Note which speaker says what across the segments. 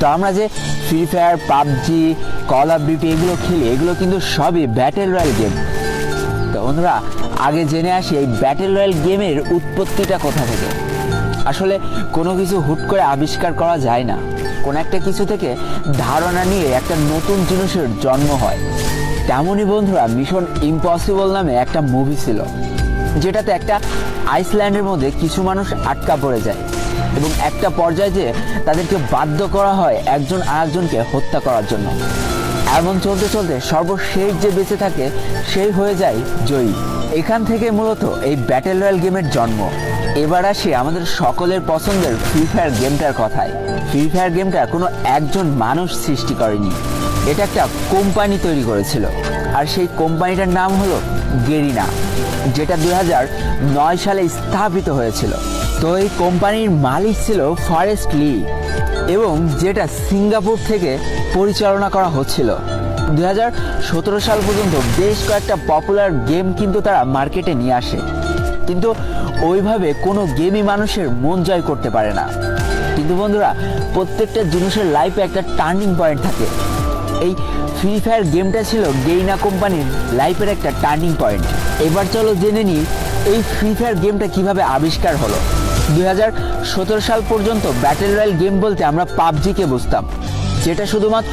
Speaker 1: তো আমরা যে free fire PUBG call of duty এগুলো খেলি, এগুলো কিন্তু সবই ব্যাটেল রয়্যাল গেম তো বন্ধুরা, আগে জেনে আসি এই ব্যাটেল রয়্যাল গেমের উৎপত্তিটা কোথা থেকে? আসলে কোনো কিছু হুট করে আবিষ্কার করা যায় না। কোন একটা কিছু থেকে ধারণা নিয়ে একটা নতুন জিনিসের জন্ম হয়। তেমনই বন্ধুরা মিশন ইম্পসিবল নামে একটা মুভি ছিল, যেটাতে একটা আইসল্যান্ডের মধ্যে কিছু মানুষ আটকা পড়ে যায়। এবং একটা পর্যায়ে যে তাদেরকে বাধ্য করা হয় একজন আরেকজনকে হত্যা করার জন্য। এমন চলতে চলতে সর্বশেষ যে বেঁচে থাকে সেই হয়ে যায় জয়ী। এখান থেকে মূলত এই ব্যাটেল রয়্যাল গেমের জন্ম। এবার আসি আমাদের সকলের পছন্দের ফ্রি ফায়ার গেমটার কথায়। ফ্রি ফায়ার গেমটা কোনো একজন মানুষ সৃষ্টি করেনি। এটা একটা কোম্পানি তৈরি করেছিল। আর সেই কোম্পানিটার নাম হলো গেরিনা যেটা দুই নয় সালে স্থাপিত হয়েছিল। তো এই কোম্পানির মালিক ছিল ফরেস্ট লি এবং যেটা সিঙ্গাপুর থেকে পরিচালনা করা হচ্ছিল। দু হাজার সতেরো সাল পর্যন্ত বেশ কয়েকটা পপুলার গেম কিন্তু তারা মার্কেটে নিয়ে আসে। কিন্তু ওইভাবে কোনো গেমই মানুষের মন জয় করতে পারে না। কিন্তু বন্ধুরা, প্রত্যেকটা জিনিসের লাইফে একটা টার্নিং পয়েন্ট থাকে। এই ফ্রি ফায়ার গেমটা ছিল গেইনা কোম্পানির লাইফের একটা টার্নিং পয়েন্ট এবার চলো জেনে নিই, এই ফ্রি ফায়ার গেমটা কীভাবে আবিষ্কার হলো? দুই হাজার সতেরো সাল পর্যন্ত ব্যাটেল রয়্যাল গেম বলতে আমরা পাবজিকে বুঝতাম, যেটা শুধুমাত্র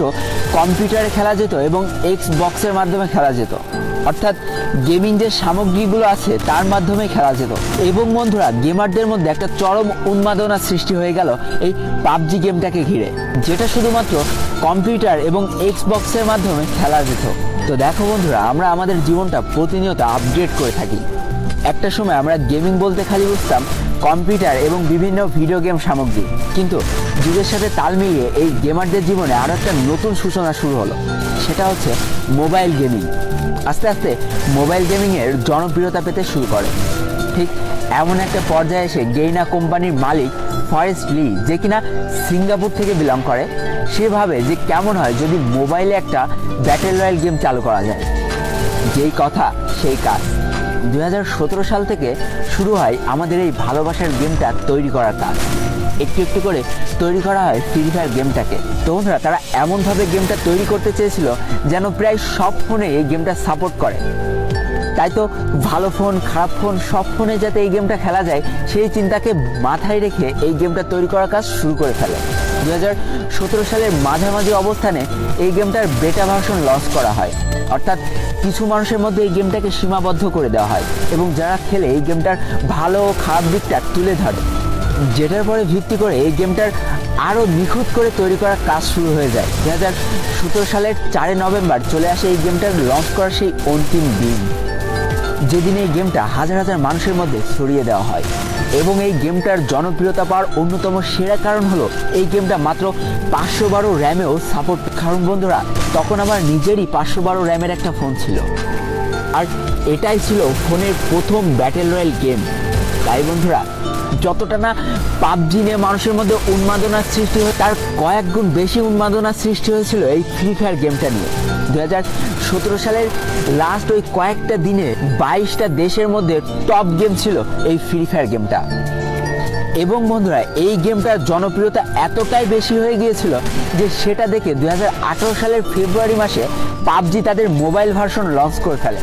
Speaker 1: কম্পিউটারে খেলা যেত এবং এক্স বক্সের মাধ্যমে খেলা যেত। অর্থাৎ গেমিং যে সামগ্রীগুলো আছে, তার মাধ্যমে খেলা যেত। এবং বন্ধুরা গেমারদের মধ্যে একটা চরম উন্মাদনা সৃষ্টি হয়ে গেল এই পাবজি গেমটাকে ঘিরে, যেটা শুধুমাত্র কম্পিউটার এবং এক্স বক্সের মাধ্যমে খেলা যেত। তো দেখো বন্ধুরা, আমরা আমাদের জীবনটা প্রতিনিয়ত আপডেট করে থাকি। একটা সময় আমরা গেমিং বলতে খালি বুঝতাম কম্পিউটার এবং বিভিন্ন ভিডিও গেম সামগ্রী। কিন্তু যুগের সাথে তাল মিলিয়ে এই গেমারদের জীবনে আরও একটা নতুন সূচনা শুরু হলো। সেটা হচ্ছে মোবাইল গেমিং। আস্তে আস্তে মোবাইল গেমিংয়ের জনপ্রিয়তা পেতে শুরু করে। ঠিক এমন একটা পর্যায়ে এসে গেইনা কোম্পানির মালিক ফরেস্ট লি যে কিনা সিঙ্গাপুর থেকে বিলং করে, সে ভাবে যে কেমন হয় যদি মোবাইলে একটা ব্যাটেল রয়্যাল গেম চালু করা যায়। যেই কথা, সেই কাজ। দু হাজার সতেরো সাল থেকে শুরু হয় আমাদের এই ভালোবাসার গেমটা তৈরি করার কাজ। একটু একটু করে তৈরি করা হয় ফ্রি ফায়ার গেমটাকে। তো বন্ধুরা, তারা এমনভাবে গেমটা তৈরি করতে চেয়েছিল যেন প্রায় সব ফোনে এই গেমটা সাপোর্ট করে। তাই তো ভালো ফোন, খারাপ ফোন, সব ফোনে যাতে এই গেমটা খেলা যায়, সেই চিন্তাকে মাথায় রেখে এই গেমটা তৈরি করার কাজ শুরু করে ফেলে। দুই হাজার সতেরো সালের মাঝামাঝি অবস্থানে এই গেমটার বেটা ভার্সন লঞ্চ করা হয়। অর্থাৎ কিছু মানুষের মধ্যে এই গেমটাকে সীমাবদ্ধ করে দেওয়া হয় এবং যারা খেলে এই গেমটার ভালো খারাপ দিকটা তুলে ধরে। যেটার পরে ভিত্তি করে এই গেমটার আরও নিখুঁত করে তৈরি করার কাজ শুরু হয়ে যায়। দু হাজার সতেরো সালের চারই নভেম্বর চলে আসে এই গেমটার লঞ্চ করার সেই অন্তিম দিন। যেদিন এই গেমটা হাজার হাজার মানুষের মধ্যে ছড়িয়ে দেওয়া হয়। এবং এই গেমটার জনপ্রিয়তা পাওয়ার অন্যতম সেরা কারণ হলো এই গেমটা মাত্র পাঁচশো বারো র্যামেও সাপোর্ট কারণ বন্ধুরা, তখন আমার নিজেরই পাঁচশো বারো র্যামের একটা ফোন ছিল। আর এটাই ছিল ফোনের প্রথম ব্যাটেল রয়্যাল গেম তাই বন্ধুরা যতটা না পাবজি নিয়ে মানুষের মধ্যে উন্মাদনার সৃষ্টি হয়, তার কয়েক গুণ বেশি উন্মাদনার সৃষ্টি হয়েছিল এই ফ্রি ফায়ার গেমটা নিয়ে। দু হাজার সতেরো সালের লাস্ট ওই কয়েকটা দিনে বাইশটা দেশের মধ্যে টপ গেম ছিল এই ফ্রি ফায়ার গেমটা এবং বন্ধুরা, এই গেমটার জনপ্রিয়তা এতটাই বেশি হয়ে গিয়েছিল যে সেটা দেখে দুই হাজার আঠারো সালের ফেব্রুয়ারি মাসে পাবজি তাদের মোবাইল ভার্সন লঞ্চ করে ফেলে।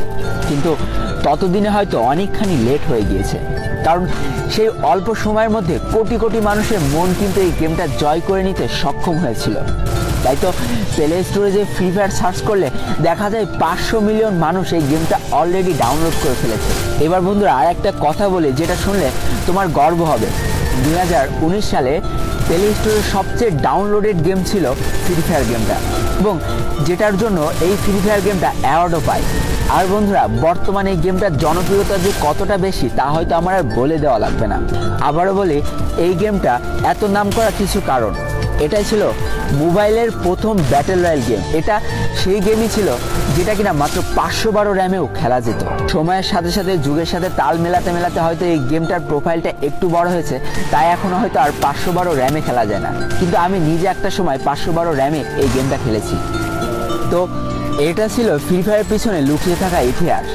Speaker 1: কিন্তু ততদিনে হয়তো অনেকখানি লেট হয়ে গিয়েছে। কারণ সেই অল্প সময়ের মধ্যে কোটি কোটি মানুষের মন কিন্তু এই গেমটা জয় করে নিতে সক্ষম হয়েছিল। তাই তো প্লে স্টোরে যে ফ্রি ফায়ার সার্চ করলে দেখা যায় পাঁচশো মিলিয়ন মানুষ এই গেমটা অলরেডি ডাউনলোড করে ফেলেছে। এবার বন্ধুরা আর একটা কথা বলি, যেটা শুনলে তোমার গর্ব হবে। দুই হাজার উনিশ সালে প্লে স্টোরের সবচেয়ে ডাউনলোডেড গেম ছিল ফ্রি ফায়ার গেমটা এবং যেটার জন্য এই ফ্রি ফায়ার গেমটা অ্যাওয়ার্ডও পায়। আর বন্ধুরা, বর্তমানে এই গেমটার জনপ্রিয়তা যে কতটা বেশি, তা হয়তো আমার আর বলে দেওয়া লাগবে না। আবারও বলি, এই গেমটা এত নাম করা কিছু কারণ। এটাই ছিল মোবাইলের প্রথম ব্যাটেল রয়্যাল গেম এটা সেই গেমই ছিল যেটা কিনা মাত্র পাঁচশো বারো র্যামেও খেলা যেত। সময়ের সাথে সাথে, যুগের সাথে তাল মেলাতে মেলাতে হয়তো এই গেমটার প্রোফাইলটা একটু বড় হয়েছে, তাই এখনও হয়তো আর পাঁচশো বারো র্যামে খেলা যায় না। কিন্তু আমি নিজে একটা সময় পাঁচশো বারো র্যামে এই গেমটা খেলেছি। তো এটা ছিল ফ্রি ফায়ার পিছনে লুকিয়ে থাকা ইতিহাস।